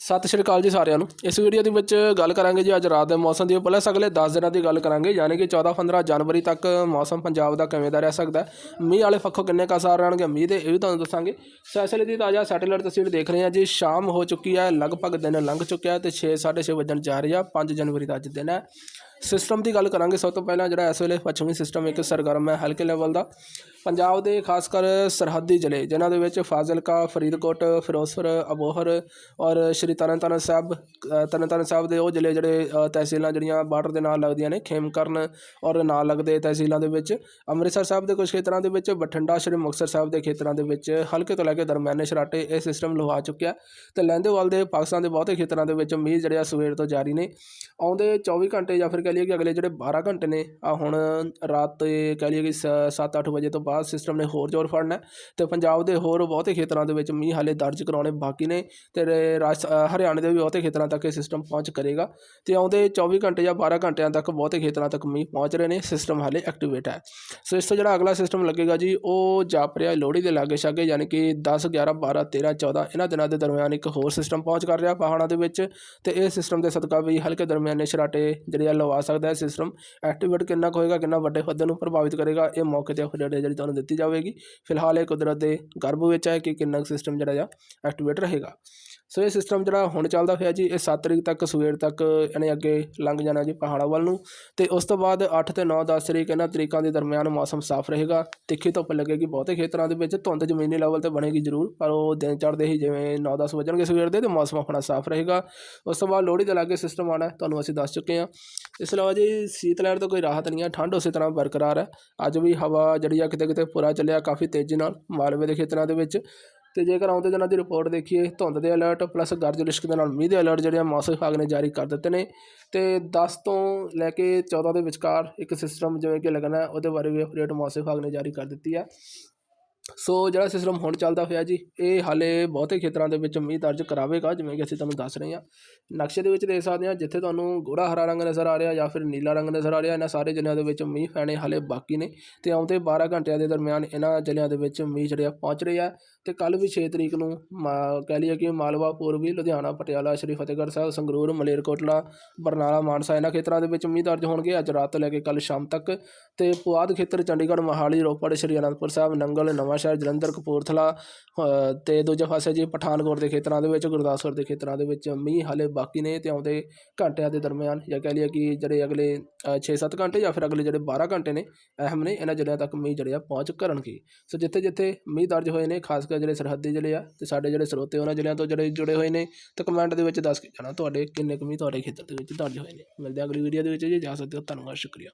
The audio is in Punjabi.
ਸਤਿ ਸ਼੍ਰੀ ਅਕਾਲ ਜੀ ਸਾਰਿਆਂ ਨੂੰ। ਇਸ ਵੀਡੀਓ ਦੇ ਵਿੱਚ ਗੱਲ ਕਰਾਂਗੇ ਜੀ ਅੱਜ ਰਾਤ ਦੇ ਮੌਸਮ ਦੀ। ਪਲੱਸ ਅਗਲੇ 10 ਦਿਨਾਂ ਦੀ ਗੱਲ ਕਰਾਂਗੇ, ਯਾਨੀ ਕਿ 14-15 ਜਨਵਰੀ ਤੱਕ ਮੌਸਮ ਪੰਜਾਬ ਦਾ ਕਿਵੇਂ ਦਾ ਰਹਿ ਸਕਦਾ ਮੀਂਹ ਵਾਲੇ ਪੱਖੋਂ ਕਿੰਨੇ ਕੁ ਅਸਰ ਰਹਿਣਗੇ ਮੀਂਹ ਦੇ ਇਹ ਵੀ ਤੁਹਾਨੂੰ ਦੱਸਾਂਗੇ। ਸੈਸਲੇ ਦੀ ਤਾਜ਼ਾ ਸੈਟੇਲਾਈਟ ਤਸਵੀਰ ਦੇਖ ਰਹੇ ਹਾਂ ਜੀ, ਸ਼ਾਮ ਹੋ ਚੁੱਕੀ ਹੈ, ਲਗਭਗ ਦਿਨ ਲੰਘ ਚੁੱਕਿਆ ਤੇ 6:30 ਵਜਣ ਜਾ ਰਿਹਾ 5 ਜਨਵਰੀ ਦਾ ਅੱਜ ਦਿਨ ਹੈ। ਸਿਸਟਮ ਦੀ ਗੱਲ ਕਰਾਂਗੇ ਸਭ ਤੋਂ ਪਹਿਲਾਂ ਜਿਹੜਾ ਇਸ ਵੇਲੇ ਪੱਛਮੀ ਸਿਸਟਮ ਇੱਕ ਸਰਗਰਮ ਹੈ ਹਲਕੇ ਲੈਵਲ ਦਾ। ਪੰਜਾਬ ਦੇ ਖਾਸ ਕਰ ਸਰਹੱਦੀ ਜ਼ਿਲ੍ਹੇ ਜਿਨ੍ਹਾਂ ਦੇ ਵਿੱਚ ਫਾਜ਼ਿਲਕਾ ਫਰੀਦਕੋਟ ਫਿਰੋਜ਼ਪੁਰ ਅਬੋਹਰ ਔਰ ਸ਼੍ਰੀ ਤਰਨਤਾਰਨ ਸਾਹਿਬ ਅ, ਤਰਨਤਾਰਨ ਸਾਹਿਬ ਦੇ ਉਹ ਜ਼ਿਲ੍ਹੇ ਜਿਹੜੇ ਤਹਿਸੀਲਾਂ ਜਿਹੜੀਆਂ ਬਾਰਡਰ ਦੇ ਨਾਲ ਲੱਗਦੀਆਂ ਨੇ ਖੇਮਕਰਨ ਔਰ ਨਾਲ ਲੱਗਦੇ ਤਹਿਸੀਲਾਂ ਦੇ ਵਿੱਚ। ਅੰਮ੍ਰਿਤਸਰ ਸਾਹਿਬ ਦੇ ਕੁਝ ਖੇਤਰਾਂ ਦੇ ਵਿੱਚ ਬਠਿੰਡਾ ਸ਼੍ਰੀ ਮੁਕਤਸਰ ਸਾਹਿਬ ਦੇ ਖੇਤਰਾਂ ਦੇ ਵਿੱਚ ਹਲਕੇ ਤੋਂ ਲੈ ਕੇ ਦਰਮਿਆਨੇ ਸ਼ਰਾਟੇ ਇਹ ਸਿਸਟਮ ਲਵਾ ਚੁੱਕਿਆ ਤੇ ਲਹਿੰਦੇਵਾਲ ਦੇ ਪਾਕਿਸਤਾਨ ਦੇ ਬਹੁਤੇ ਖੇਤਰਾਂ ਦੇ ਵਿੱਚ ਮੀਂਹ ਜਿਹੜੇ ਆ ਸਵੇਰ ਤੋਂ ਜਾਰੀ ਨੇ। ਆਉਂਦੇ 24 ਘੰਟੇ ਜਾਂ ਫਿਰ ਕਹਿ ਲਈਏ ਕਿ ਅਗਲੇ ਜਿਹੜੇ 12 ਘੰਟੇ ਨੇ ਆ ਹੁਣ ਰਾਤ ਤੇ ਕਹਿ ਲਈਏ ਕਿ 7-8 ਵਜੇ ਤੋਂ ਬਾਅਦ ਸਿਸਟਮ ਨੇ ਹੋਰ ਜ਼ੋਰ ਫੜਨਾ ਹੈ ਤੇ ਪੰਜਾਬ ਦੇ ਹੋਰ ਬਹੁਤੇ ਖੇਤਰਾਂ ਦੇ ਵਿੱਚ ਮੀਂਹ ਹਾਲੇ ਦਰਜ ਕਰਾਉਣੇ ਬਾਕੀ ਨੇ ਤੇ ਰਾਜ ਹਰਿਆਣੇ ਦੇ ਵੀ ਬਹੁਤੇ ਖੇਤਰਾਂ ਤੱਕ ਇਹ ਸਿਸਟਮ ਪਹੁੰਚ ਕਰੇਗਾ ਤੇ ਆਉਂਦੇ 24 ਘੰਟੇ ਜਾਂ 12 ਘੰਟਿਆਂ ਤੱਕ ਬਹੁਤੇ ਖੇਤਰਾਂ ਤੱਕ ਮੀਂਹ ਪਹੁੰਚ ਰਹੇ ਨੇ ਸਿਸਟਮ ਹਾਲੇ ਐਕਟੀਵੇਟ ਹੈ। ਸੋ ਇਸ ਤੋਂ ਜਿਹੜਾ ਅਗਲਾ ਸਿਸਟਮ ਲੱਗੇਗਾ ਜੀ, ਉਹ ਜਾਪ ਰਿਹਾ ਲੋਹੜੀ ਦੇ ਲਾਗੇ ਛਾਗੇ ਯਾਨੀ ਕਿ 10 11 12 13 14 ਇਹਨਾਂ ਦਿਨਾਂ ਦੇ ਦਰਮਿਆਨ ਇੱਕ ਹੋਰ ਸਿਸਟਮ ਪਹੁੰਚ ਕਰ ਰਿਹਾ ਪਹਾੜਾਂ ਦੇ ਵਿੱਚ ਤੇ ਇਹ ਸਿਸਟਮ ਦੇ ਸਦਕਾ ਵੀ ਹਲਕੇ ਦਰਮਿਆਨੇ ਸ਼ਰਾਟੇ ਜਿਹੜੇ ਆ ਲਵਾ ਸਕਦਾ ਹੈ। ਸਿਸਟਮ ਐਕਟੀਵੇਟ ਕਿੰਨਾ ਕੁ ਹੋਏਗਾ, ਕਿੰਨਾ ਵੱਡੇ ਪੱਧਰ ਨੂੰ ਪ੍ਰਭਾਵਿਤ ਕਰੇਗਾ, ਇਹ ਮੌਕੇ ਤੇ ਅਪਡੇਟ ਜਿਹੜੀ ਤੁਹਾਨੂੰ ਦਿੱਤੀ ਜਾਵੇਗੀ। ਫਿਲਹਾਲ ਇਹ ਕੁਦਰਤ ਦੇ ਗਰਭ ਵਿੱਚ ਹੈ ਕਿ ਕਿੰਨਾ ਸਿਸਟਮ ਜਿਹੜਾ ਆ ਐਕਟੀਵੇਟ ਰਹੇਗਾ। ਸੋ ਇਹ ਸਿਸਟਮ ਜਿਹੜਾ ਹੁਣ ਚੱਲਦਾ ਹੋਇਆ ਜੀ, ਇਹ 7 ਤਰੀਕ ਤੱਕ ਸਵੇਰ ਤੱਕ ਇਹਨੇ ਅੱਗੇ ਲੰਘ ਜਾਣਾ ਜੀ ਪਹਾੜਾਂ ਵੱਲ ਨੂੰ। ਤੇ ਉਸ ਤੋਂ ਬਾਅਦ 8 ਤੇ 9 10 ਤਰੀਕ ਇਹਨਾਂ ਤਰੀਕਾਂ ਦੇ ਦਰਮਿਆਨ ਮੌਸਮ ਸਾਫ਼ ਰਹੇਗਾ। ਤਿੱਖੀ ਧੁੱਪ ਲੱਗੇਗੀ ਬਹੁਤੇ ਖੇਤਰਾਂ ਦੇ ਵਿੱਚ, ਧੁੰਦ ਜ਼ਮੀਨੀ ਲੈਵਲ ਤੇ ਬਣੇਗੀ ਜ਼ਰੂਰ, ਪਰ ਉਹ ਦਿਨ ਚੜ੍ਹਦੇ ਹੀ ਜਿਵੇਂ 9 10 ਵਜਣਗੇ ਸਵੇਰ ਦੇ, ਤੇ ਮੌਸਮ ਆਪਣਾ ਸਾਫ਼ ਰਹੇਗਾ। ਉਸ ਤੋਂ ਬਾਅਦ ਲੋਹੜੀ ਦੇ ਲਾਗੇ ਸਿਸਟਮ ਆਉਣਾ, ਤੁਹਾਨੂੰ ਅਸੀਂ ਦੱਸ ਚੁੱਕੇ ਹਾਂ। ਇਸ ਤੋਂ ਇਲਾਵਾ ਜੀ, ਸੀਤ ਲਹਿਰ ਤੋਂ ਕੋਈ ਰਾਹਤ ਨਹੀਂ ਹੈ, ਠੰਡ ਉਸੇ ਤਰ੍ਹਾਂ ਬਰਕਰਾਰ ਹੈ। ਅੱਜ ਵੀ ਹਵਾ ਜਿਹੜੀ ਆ ਕਿਤੇ ਕਿਤੇ ਪੂਰਾ ਚੱਲਿਆ, ਕਾਫੀ ਤੇਜ਼ੀ ਨਾਲ, ਮਾਲਵੇ ਦੇ ਖੇਤਰਾਂ ਦੇ ਵਿੱਚ। ਅਤੇ ਜੇਕਰ ਆਉਂਦੇ ਦਿਨਾਂ ਦੀ ਰਿਪੋਰਟ ਦੇਖੀਏ, ਧੁੰਦ ਦੇ ਅਲਰਟ ਪਲੱਸ ਗਰਜ ਲਿਸ਼ਕ ਦੇ ਨਾਲ ਮੀਂਹ ਦੇ ਅਲਰਟ ਜਿਹੜੇ ਆ ਮੌਸਮ ਵਿਭਾਗ ਨੇ ਜਾਰੀ ਕਰ ਦਿੱਤੇ ਨੇ। ਅਤੇ ਦਸ ਤੋਂ ਲੈ ਕੇ 14 ਦੇ ਵਿਚਕਾਰ ਇੱਕ ਸਿਸਟਮ ਜਿਵੇਂ ਕਿ ਲੱਗਣਾ, ਉਹਦੇ ਬਾਰੇ ਵੀ ਅਪਡੇਟ ਮੌਸਮ ਵਿਭਾਗ ਨੇ ਜਾਰੀ ਕਰ ਦਿੱਤੀ ਹੈ ਸੋ ਜਿਹੜਾ ਸਿਸਟਮ ਹੁਣ ਚੱਲਦਾ ਹੋਇਆ ਜੀ, ਇਹ ਹਾਲੇ ਬਹੁਤੇ ਖੇਤਰਾਂ ਦੇ ਵਿੱਚ ਮੀਂਹ ਦਰਜ ਕਰਾਵੇਗਾ, ਜਿਵੇਂ ਕਿ ਅਸੀਂ ਤੁਹਾਨੂੰ ਦੱਸ ਰਹੇ ਹਾਂ। ਨਕਸ਼ੇ ਦੇ ਵਿੱਚ ਦੇਖ ਸਕਦੇ ਹਾਂ, ਜਿੱਥੇ ਤੁਹਾਨੂੰ ਗੂੜਾ ਹਰਾ ਰੰਗ ਨਜ਼ਰ ਆ ਰਿਹਾ ਜਾਂ ਫਿਰ ਨੀਲਾ ਰੰਗ ਨਜ਼ਰ ਆ ਰਿਹਾ, ਇਹਨਾਂ ਸਾਰੇ ਜ਼ਿਲ੍ਹਿਆਂ ਦੇ ਵਿੱਚ ਮੀਂਹ ਪੈਣੇ ਹਾਲੇ ਬਾਕੀ ਨੇ। ਤੇ ਆਉਂਦੇ 12 ਘੰਟਿਆਂ ਦੇ ਦਰਮਿਆਨ ਇਹਨਾਂ ਜ਼ਿਲ੍ਹਿਆਂ ਦੇ ਵਿੱਚ ਮੀਂਹ ਜਿਹੜੇ ਆ, ਪਹੁੰਚ ਰਹੇ ਆ ਤੇ ਕੱਲ ਵੀ 6 ਤਰੀਕ ਨੂੰ ਮਾ- ਕਹਿ ਲਈਏ ਕਿ ਮਾਲਵਾ, ਪੂਰਬੀ, ਲੁਧਿਆਣਾ, ਪਟਿਆਲਾ, ਸ਼੍ਰੀ ਫਤਿਹਗੜ੍ਹ ਸਾਹਿਬ, ਸੰਗਰੂਰ, ਮਲੇਰਕੋਟਲਾ, ਬਰਨਾਲਾ, ਮਾਨਸਾ, ਇਹਨਾਂ ਖੇਤਰਾਂ ਦੇ ਵਿੱਚ ਮੀਂਹ ਦਰਜ ਹੋਣਗੇ। ਅੱਜ ਰਾਤ ਤੋਂ ਲੈ ਕੇ ਕੱਲ ਸ਼ਾਮ ਤੱਕ। ਤੇ ਪੁਆਧ ਖੇਤਰ ਚੰਡੀਗੜ੍ਹ, ਮੋਹਾਲੀ, ਰੋਪੜ, ਸ਼੍ਰੀ ਅਨੰਦਪੁਰ ਸਾਹਿਬ, ਨੰਗਲ ਨਵਾਂਸ਼ਹਿਰ ਜਲੰਧਰ ਕਪੂਰਥਲਾ ਅ, ਤੇ ਦੂਜੇ ਪਾਸੇ ਜੀ ਪਠਾਨਕੋਟ ਦੇ ਖੇਤਰਾਂ ਦੇ ਵਿੱਚ ਗੁਰਦਾਸਪੁਰ ਦੇ ਖੇਤਰਾਂ ਦੇ ਵਿੱਚ ਮੀਂਹ ਹਾਲੇ ਬਾਕੀ ਨੇ ਤੇ ਆਉਂਦੇ ਘੰਟਿਆਂ ਦੇ ਦਰਮਿਆਨ ਜਾਂ ਕਹਿ ਲਈਏ ਕਿ ਜਿਹੜੇ ਅਗਲੇ 6-7 ਘੰਟੇ ਜਾਂ ਫਿਰ ਅਗਲੇ ਜਿਹੜੇ 12 ਘੰਟੇ ਨੇ ਅਹਿਮ ਨੇ ਇਹਨਾਂ ਜ਼ਿਲ੍ਹਿਆਂ ਤੱਕ ਮੀਂਹ ਜਿਹੜੇ ਆ ਪਹੁੰਚ ਕਰਨਗੇ। ਸੋ ਜਿੱਥੇ ਜਿੱਥੇ ਮੀਂਹ ਦਰਜ ਹੋਏ ਨੇ ਖਾਸ ਕਰ ਜਿਹੜੇ ਸਰਹੱਦੀ ਜ਼ਿਲ੍ਹੇ ਆ ਤੇ ਸਾਡੇ ਜਿਹੜੇ ਸਰੋਤੇ ਉਹਨਾਂ ਜ਼ਿਲ੍ਹਿਆਂ ਤੋਂ ਜਿਹੜੇ ਜੁੜੇ ਹੋਏ ਨੇ ਤਾਂ ਕਮੈਂਟ ਦੇ ਵਿੱਚ ਦੱਸ ਕੇ ਜਾਣਾ ਤੁਹਾਡੇ ਕਿੰਨੇ ਕੁ ਮੀਂਹ ਤੁਹਾਡੇ ਖੇਤਰ ਦੇ ਵਿੱਚ ਦਰਜ ਹੋਏ ਨੇ। ਮਿਲਦੇ ਹਾਂ ਅਗਲੀ ਵੀਡੀਓ ਦੇ ਵਿੱਚ ਜੀ ਜਾ ਸਕਦੇ ਹੋ ਧੰਨਵਾਦ ਸ਼ੁਕਰੀਆ।